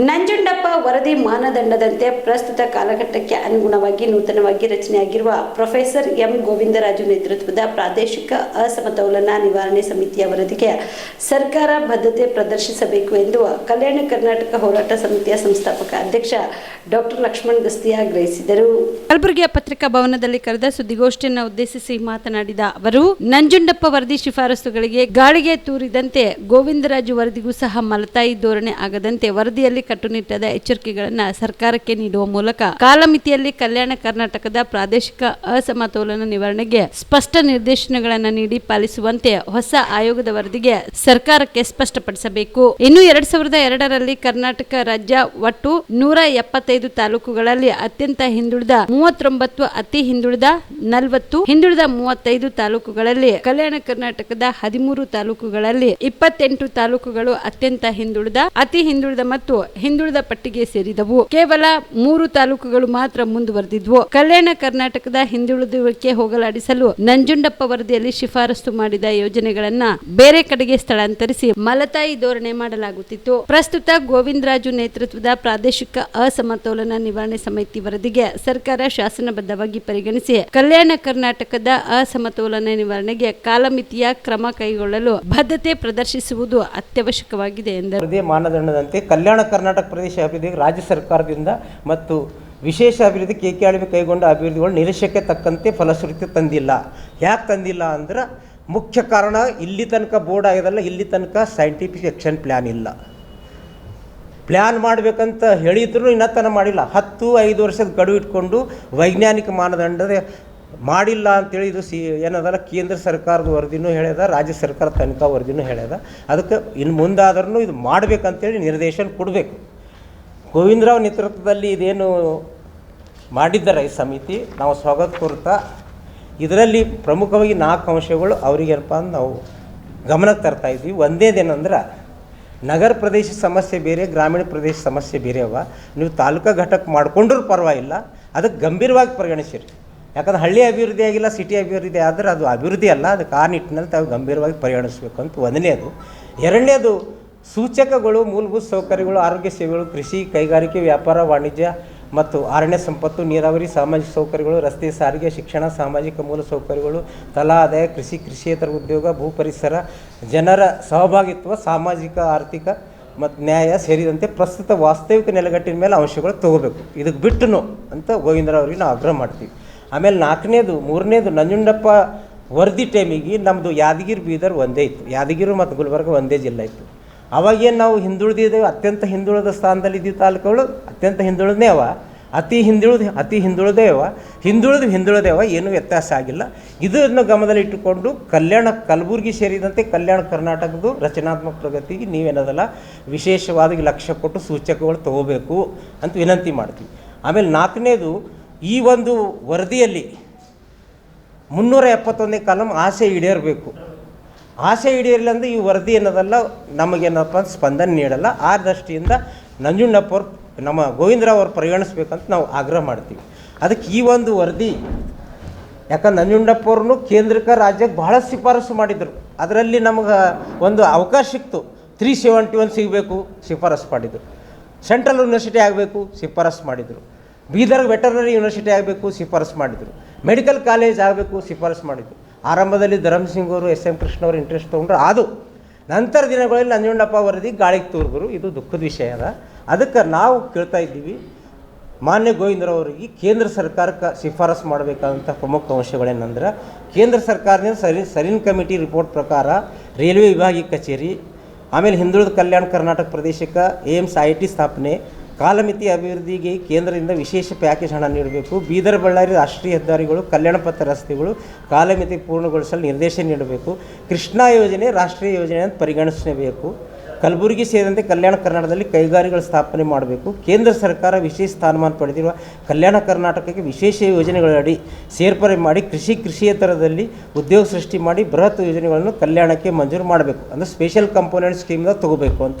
ನಂಜುಂಡಪ್ಪ ವರದಿ ಮಾನದಂಡದಂತೆ ಪ್ರಸ್ತುತ ಕಾಲಘಟ್ಟಕ್ಕೆ ಅನುಗುಣವಾಗಿ ನೂತನವಾಗಿ ರಚನೆಯಾಗಿರುವ ಪ್ರೊಫೆಸರ್ ಎಂ ಗೋವಿಂದರಾಜು ನೇತೃತ್ವದ ಪ್ರಾದೇಶಿಕ ಅಸಮತೋಲನ ನಿವಾರಣೆ ಸಮಿತಿಯ ವರದಿಗೆ ಸರ್ಕಾರ ಬದ್ಧತೆ ಪ್ರದರ್ಶಿಸಬೇಕು ಎಂದು ಕಲ್ಯಾಣ ಕರ್ನಾಟಕ ಹೋರಾಟ ಸಮಿತಿಯ ಸಂಸ್ಥಾಪಕ ಅಧ್ಯಕ್ಷ ಡಾಕ್ಟರ್ ಲಕ್ಷ್ಮಣ್ ಗಸ್ತಿಯಾ ಆಗ್ರಹಿಸಿದರು. ಕಲಬುರಗಿಯ ಪತ್ರಿಕಾ ಭವನದಲ್ಲಿ ಕರೆದ ಸುದ್ದಿಗೋಷ್ಠಿಯನ್ನು ಉದ್ದೇಶಿಸಿ ಮಾತನಾಡಿದ ಅವರು, ನಂಜುಂಡಪ್ಪ ವರದಿ ಶಿಫಾರಸುಗಳಿಗೆ ಗಾಳಿಗೆ ತೂರಿದಂತೆ ಗೋವಿಂದರಾಜು ವರದಿಗೂ ಸಹ ಮಲತಾಯಿ ಧೋರಣೆ ಆಗದಂತೆ ವರದಿಯಲ್ಲಿ ಕಟ್ಟುನಿಟ್ಟಾದ ಎಚ್ಚರಿಕೆಗಳನ್ನು ಸರ್ಕಾರಕ್ಕೆ ನೀಡುವ ಮೂಲಕ ಕಾಲಮಿತಿಯಲ್ಲಿ ಕಲ್ಯಾಣ ಕರ್ನಾಟಕದ ಪ್ರಾದೇಶಿಕ ಅಸಮತೋಲನ ನಿವಾರಣೆಗೆ ಸ್ಪಷ್ಟ ನಿರ್ದೇಶನಗಳನ್ನು ನೀಡಿ ಪಾಲಿಸುವಂತೆ ಹೊಸ ಆಯೋಗದ ವರದಿಗೆ ಸರ್ಕಾರಕ್ಕೆ ಸ್ಪಷ್ಟಪಡಿಸಬೇಕು. ಇನ್ನು ಎರಡ್ ಸಾವಿರದ ಎರಡರಲ್ಲಿ ಕರ್ನಾಟಕ ರಾಜ್ಯ ಒಟ್ಟು ನೂರ ಎಪ್ಪತ್ತೈದು ತಾಲೂಕುಗಳಲ್ಲಿ ಅತ್ಯಂತ ಹಿಂದುಳಿದ ಮೂವತ್ತೊಂಬತ್ತು, ಅತಿ ಹಿಂದುಳಿದ ನಲವತ್ತು, ಹಿಂದುಳಿದ ಮೂವತ್ತೈದು ತಾಲೂಕುಗಳಲ್ಲಿ ಕಲ್ಯಾಣ ಕರ್ನಾಟಕದ ಹದಿಮೂರು ತಾಲೂಕುಗಳಲ್ಲಿ ಇಪ್ಪತ್ತೆಂಟು ತಾಲೂಕುಗಳು ಅತ್ಯಂತ ಹಿಂದುಳಿದ, ಅತಿ ಹಿಂದುಳಿದ ಮತ್ತು ಹಿಂದುಳಿದ ಪಟ್ಟಿಗೆ ಸೇರಿದವು. ಕೇವಲ ಮೂರು ತಾಲೂಕುಗಳು ಮಾತ್ರ ಮುಂದುವರೆದಿದ್ವು. ಕಲ್ಯಾಣ ಕರ್ನಾಟಕದ ಹಿಂದುಳಿದಕ್ಕೆ ಹೋಗಲಾಡಿಸಲು ನಂಜುಂಡಪ್ಪ ವರದಿಯಲ್ಲಿ ಶಿಫಾರಸು ಮಾಡಿದ ಯೋಜನೆಗಳನ್ನ ಬೇರೆ ಕಡೆಗೆ ಸ್ಥಳಾಂತರಿಸಿ ಮಲತಾಯಿ ಧೋರಣೆ ಮಾಡಲಾಗುತ್ತಿತ್ತು. ಪ್ರಸ್ತುತ ಗೋವಿಂದರಾಜು ನೇತೃತ್ವದ ಪ್ರಾದೇಶಿಕ ಅಸಮತೋಲನ ನಿವಾರಣೆ ಸಮಿತಿ ವರದಿಗೆ ಸರ್ಕಾರ ಶಾಸನಬದ್ಧವಾಗಿ ಪರಿಗಣಿಸಿ ಕಲ್ಯಾಣ ಕರ್ನಾಟಕದ ಅಸಮತೋಲನ ನಿವಾರಣೆಗೆ ಕಾಲಮಿತಿಯ ಕ್ರಮ ಕೈಗೊಳ್ಳಲು ಬದ್ಧತೆ ಪ್ರದರ್ಶಿಸುವುದು ಅತ್ಯವಶ್ಯಕವಾಗಿದೆ ಎಂದರು. ಮಾನದಂಡದಂತೆ ಕಲ್ಯಾಣ ಪ್ರದೇಶ ಅಭಿವೃದ್ಧಿಗೆ ರಾಜ್ಯ ಸರ್ಕಾರದಿಂದ ಮತ್ತು ವಿಶೇಷ ಅಭಿವೃದ್ಧಿ ಕೆ ಕೆ ಆಳ್ವಿ ಕೈಗೊಂಡ ಅಭಿವೃದ್ಧಿಗಳು ನಿರೀಕ್ಷೆಗೆ ತಕ್ಕಂತೆ ಫಲಶ್ರುತಿ ತಂದಿಲ್ಲ. ಯಾಕೆ ತಂದಿಲ್ಲ ಅಂದ್ರೆ ಮುಖ್ಯ ಕಾರಣ ಇಲ್ಲಿ ತನಕ ಬೋರ್ಡ್ ಆಗಿದಲ್ಲ ಇಲ್ಲಿ ತನಕ ಸೈಂಟಿಫಿಕ್ ಆ್ಯಕ್ಷನ್ ಪ್ಲ್ಯಾನ್ ಇಲ್ಲ. ಪ್ಲ್ಯಾನ್ ಮಾಡಬೇಕಂತ ಹೇಳಿದ್ರು ಇನ್ನತನ ಮಾಡಿಲ್ಲ. ಹತ್ತು, ಐದು ವರ್ಷದ ಗಡುವು ಇಟ್ಕೊಂಡು ವೈಜ್ಞಾನಿಕ ಮಾನದಂಡದ ಮಾಡಿಲ್ಲ ಅಂತೇಳಿ ಇದು ಸಿ, ಏನದಲ್ಲ, ಕೇಂದ್ರ ಸರ್ಕಾರದ ವರದಿನೂ ಹೇಳ್ಯದ, ರಾಜ್ಯ ಸರ್ಕಾರ ತನಿಖಾ ವರದಿನೂ ಹೇಳ್ಯದ. ಅದಕ್ಕೆ ಇನ್ನು ಮುಂದಾದ್ರೂ ಇದು ಮಾಡಬೇಕಂತೇಳಿ ನಿರ್ದೇಶನ ಕೊಡಬೇಕು. ಗೋವಿಂದರಾವ್ ನೇತೃತ್ವದಲ್ಲಿ ಇದೇನು ಮಾಡಿದ್ದಾರೆ ಈ ಸಮಿತಿ, ನಾವು ಸ್ವಾಗತ ಕೊಡ್ತಾ ಇದರಲ್ಲಿ ಪ್ರಮುಖವಾಗಿ ನಾಲ್ಕು ಅಂಶಗಳು ಅವರಿಗೇನಪ್ಪ ಅಂದ್ರೆ ನಾವು ಗಮನಕ್ಕೆ ತರ್ತಾ ಇದ್ವಿ. ಒಂದೇದೇನಂದ್ರೆ, ನಗರ ಪ್ರದೇಶ ಸಮಸ್ಯೆ ಬೇರೆ, ಗ್ರಾಮೀಣ ಪ್ರದೇಶ ಸಮಸ್ಯೆ ಬೇರೆ ಅವ. ನೀವು ತಾಲೂಕಾ ಘಟಕ ಮಾಡಿಕೊಂಡ್ರೂ ಪರವಾಗಿಲ್ಲ, ಅದಕ್ಕೆ ಗಂಭೀರವಾಗಿ ಪರಿಗಣಿಸಿರಿ. ಯಾಕಂದ್ರೆ ಹಳ್ಳಿ ಅಭಿವೃದ್ಧಿ ಆಗಿಲ್ಲ ಸಿಟಿ ಅಭಿವೃದ್ಧಿ ಆದರೆ ಅದು ಅಭಿವೃದ್ಧಿ ಅಲ್ಲ ಅದಕ್ಕೆ ಆ ನಿಟ್ಟಿನಲ್ಲಿ ತಾವು ಗಂಭೀರವಾಗಿ ಪರಿಗಣಿಸಬೇಕು ಅಂತ ಒಂದನೇದು. ಎರಡನೇದು, ಸೂಚಕಗಳು, ಮೂಲಭೂತ ಸೌಕರ್ಯಗಳು, ಆರೋಗ್ಯ ಸೇವೆಗಳು, ಕೃಷಿ, ಕೈಗಾರಿಕೆ, ವ್ಯಾಪಾರ, ವಾಣಿಜ್ಯ ಮತ್ತು ಅರಣ್ಯ ಸಂಪತ್ತು, ನೀರಾವರಿ, ಸಾಮಾಜಿಕ ಸೌಕರ್ಯಗಳು, ರಸ್ತೆ ಸಾರಿಗೆ, ಶಿಕ್ಷಣ, ಸಾಮಾಜಿಕ ಮೂಲ ಸೌಕರ್ಯಗಳು, ತಲಾ ಆದಾಯ, ಕೃಷಿ, ಕೃಷಿಯೇತರ ಉದ್ಯೋಗ, ಭೂ ಪರಿಸರ, ಜನರ ಸಹಭಾಗಿತ್ವ, ಸಾಮಾಜಿಕ, ಆರ್ಥಿಕ ಮತ್ತು ನ್ಯಾಯ ಸೇರಿದಂತೆ ಪ್ರಸ್ತುತ ವಾಸ್ತವಿಕ ನೆಲೆಗಟ್ಟಿನ ಮೇಲೆ ಅಂಶಗಳು ತಗೋಬೇಕು. ಇದಕ್ಕೆ ಬಿಟ್ಟು ಅಂತ ಗೋವಿಂದರವ್ರಿಗೆ ನಾವು ಆಗ್ರಹ ಮಾಡ್ತೀವಿ. ಆಮೇಲೆ ನಾಲ್ಕನೇದು, ಮೂರನೇದು ನಂಜುಂಡಪ್ಪ ವರದಿ ಟೈಮಿಗೆ ನಮ್ಮದು ಯಾದಗಿರಿ ಬೀದರ್ ಒಂದೇ ಇತ್ತು. ಯಾದಗಿರಿ ಮತ್ತು ಗುಲ್ಬರ್ಗ ಒಂದೇ ಜಿಲ್ಲೆ ಇತ್ತು. ಅವಾಗೇನು ನಾವು ಹಿಂದುಳಿದಿದ್ದೇವೆ ಅತ್ಯಂತ ಹಿಂದುಳಿದ ಸ್ಥಾನದಲ್ಲಿ ಇದ್ದಿದ್ದ ತಾಲೂಕುಗಳು ಅತ್ಯಂತ ಹಿಂದುಳಿದೇ ಅವ. ಅತಿ ಹಿಂದುಳಿದ, ಅತಿ ಹಿಂದುಳಿದೇ ಅವ. ಹಿಂದುಳಿದು ಅವ, ಏನೂ ವ್ಯತ್ಯಾಸ ಆಗಿಲ್ಲ. ಇದನ್ನು ಗಮನದಲ್ಲಿಟ್ಟುಕೊಂಡು ಕಲ್ಯಾಣ ಕಲಬುರಗಿ ಸೇರಿದಂತೆ ಕಲ್ಯಾಣ ಕರ್ನಾಟಕದ್ದು ರಚನಾತ್ಮಕ ಪ್ರಗತಿಗೆ ನೀವೇನದಲ್ಲ ವಿಶೇಷವಾದ ಲಕ್ಷ್ಯ ಕೊಟ್ಟು ಸೂಚಕಗಳು ತಗೋಬೇಕು ಅಂತ ವಿನಂತಿ ಮಾಡ್ತೀವಿ. ಆಮೇಲೆ ನಾಲ್ಕನೇದು ಈ ಒಂದು ವರದಿಯಲ್ಲಿ ಮುನ್ನೂರ ಎಪ್ಪತ್ತೊಂದನೇ ಕಾಲಮ್ ಆಸೆ ಈಡೇರಬೇಕು. ಆಸೆ ಈಡೇರಲಿಲ್ಲ ಅಂದರೆ ಈ ವರದಿ ಏನದಲ್ಲ ನಮಗೇನಪ್ಪ ಸ್ಪಂದನೆ ನೀಡಲ್ಲ. ಆ ದೃಷ್ಟಿಯಿಂದ ನಂಜುಂಡಪ್ಪ ನಮ್ಮ ಗೋವಿಂದರಾವ್ ಅವ್ರು ಪರಿಗಣಿಸ್ಬೇಕಂತ ನಾವು ಆಗ್ರಹ ಮಾಡ್ತೀವಿ. ಅದಕ್ಕೆ ಈ ಒಂದು ವರದಿ, ಯಾಕಂದ್ರೆ ನಂಜುಂಡಪ್ಪ ಅವ್ರನ್ನು ಕೇಂದ್ರಕ್ಕೆ ರಾಜ್ಯಕ್ಕೆ ಬಹಳ ಶಿಫಾರಸು ಮಾಡಿದರು. ಅದರಲ್ಲಿ ನಮಗೆ ಒಂದು ಅವಕಾಶ ಸಿಕ್ತು. ತ್ರೀ ಸೆವೆಂಟಿ ಒನ್ ಸಿಗಬೇಕು, ಶಿಫಾರಸು ಮಾಡಿದರು. ಸೆಂಟ್ರಲ್ ಯೂನಿವರ್ಸಿಟಿ ಆಗಬೇಕು, ಶಿಫಾರಸು ಮಾಡಿದರು. ಬೀದರ್ ವೆಟರ್ನರಿ ಯೂನಿವರ್ಸಿಟಿ ಆಗಬೇಕು, ಶಿಫಾರಸು ಮಾಡಿದರು. ಮೆಡಿಕಲ್ ಕಾಲೇಜ್ ಆಗಬೇಕು, ಶಿಫಾರಸು ಮಾಡಿದರು. ಆರಂಭದಲ್ಲಿ ಧರಮ್ ಅವರು, ಎಸ್ ಎಂ ಕೃಷ್ಣ ಅವರು ಇಂಟ್ರೆಸ್ಟ್ ತೊಗೊಂಡ್ರು. ಅದು ನಂತರ ದಿನಗಳಲ್ಲಿ ನಂಜುಂಡಪ್ಪ ವರದಿ, ಗಾಳಿಗೆ ತೂರಿದ್ರು ಇದು ದುಃಖದ ವಿಷಯ ಅದ. ಅದಕ್ಕೆ ನಾವು ಕೇಳ್ತಾ ಇದ್ದೀವಿ, ಮಾನ್ಯ ಗೋವಿಂದರವರಿಗೆ ಕೇಂದ್ರ ಸರ್ಕಾರಕ್ಕೆ ಶಿಫಾರಸು ಮಾಡಬೇಕಾದಂಥ ಪ್ರಮುಖ ಅಂಶಗಳೇನೆಂದ್ರೆ, ಕೇಂದ್ರ ಸರ್ಕಾರದಿಂದ ಸರಿ, ಸರಿನ್ ಕಮಿಟಿ ರಿಪೋರ್ಟ್ ಪ್ರಕಾರ ರೈಲ್ವೆ ವಿಭಾಗೀಯ ಕಚೇರಿ, ಆಮೇಲೆ ಹಿಂದುಳಿದ ಕಲ್ಯಾಣ ಕರ್ನಾಟಕ ಪ್ರದೇಶಕ್ಕೆ ಏಮ್ಸ್ ಐ ಸ್ಥಾಪನೆ ಕಾಲಮಿತಿ ಅಭಿವೃದ್ಧಿಗೆ ಕೇಂದ್ರದಿಂದ ವಿಶೇಷ ಪ್ಯಾಕೇಜ್ ಹಣ ನೀಡಬೇಕು. ಬೀದರ್ ಬಳ್ಳಾರಿ ರಾಷ್ಟ್ರೀಯ ಹೆದ್ದಾರಿಗಳು, ಕಲ್ಯಾಣ ಪಥ ರಸ್ತೆಗಳು ಕಾಲಮಿತಿ ಪೂರ್ಣಗೊಳಿಸಲು ನಿರ್ದೇಶನ ನೀಡಬೇಕು. ಕೃಷ್ಣಾ ಯೋಜನೆ ರಾಷ್ಟ್ರೀಯ ಯೋಜನೆ ಅಂತ ಪರಿಗಣಿಸಬೇಕು ಕಲಬುರಗಿ ಸೇರಿದಂತೆ ಕಲ್ಯಾಣ ಕರ್ನಾಟಕದಲ್ಲಿ ಕೈಗಾರಿಕೆಗಳ ಸ್ಥಾಪನೆ ಮಾಡಬೇಕು. ಕೇಂದ್ರ ಸರ್ಕಾರ ವಿಶೇಷ ಸ್ಥಾನಮಾನ ಪಡೆದಿರುವ ಕಲ್ಯಾಣ ಕರ್ನಾಟಕಕ್ಕೆ ವಿಶೇಷ ಯೋಜನೆಗಳಡಿ ಸೇರ್ಪಡೆ ಮಾಡಿ ಕೃಷಿ ಕೃಷಿಯೇತರದಲ್ಲಿ ಉದ್ಯೋಗ ಸೃಷ್ಟಿ ಮಾಡಿ ಬೃಹತ್ ಯೋಜನೆಗಳನ್ನು ಕಲ್ಯಾಣಕ್ಕೆ ಮಂಜೂರು ಮಾಡಬೇಕು. ಅಂದರೆ ಸ್ಪೆಷಲ್ ಕಂಪೋನೆಂಟ್ ಸ್ಕೀಮ್ನ ತಗೋಬೇಕು ಅಂತ.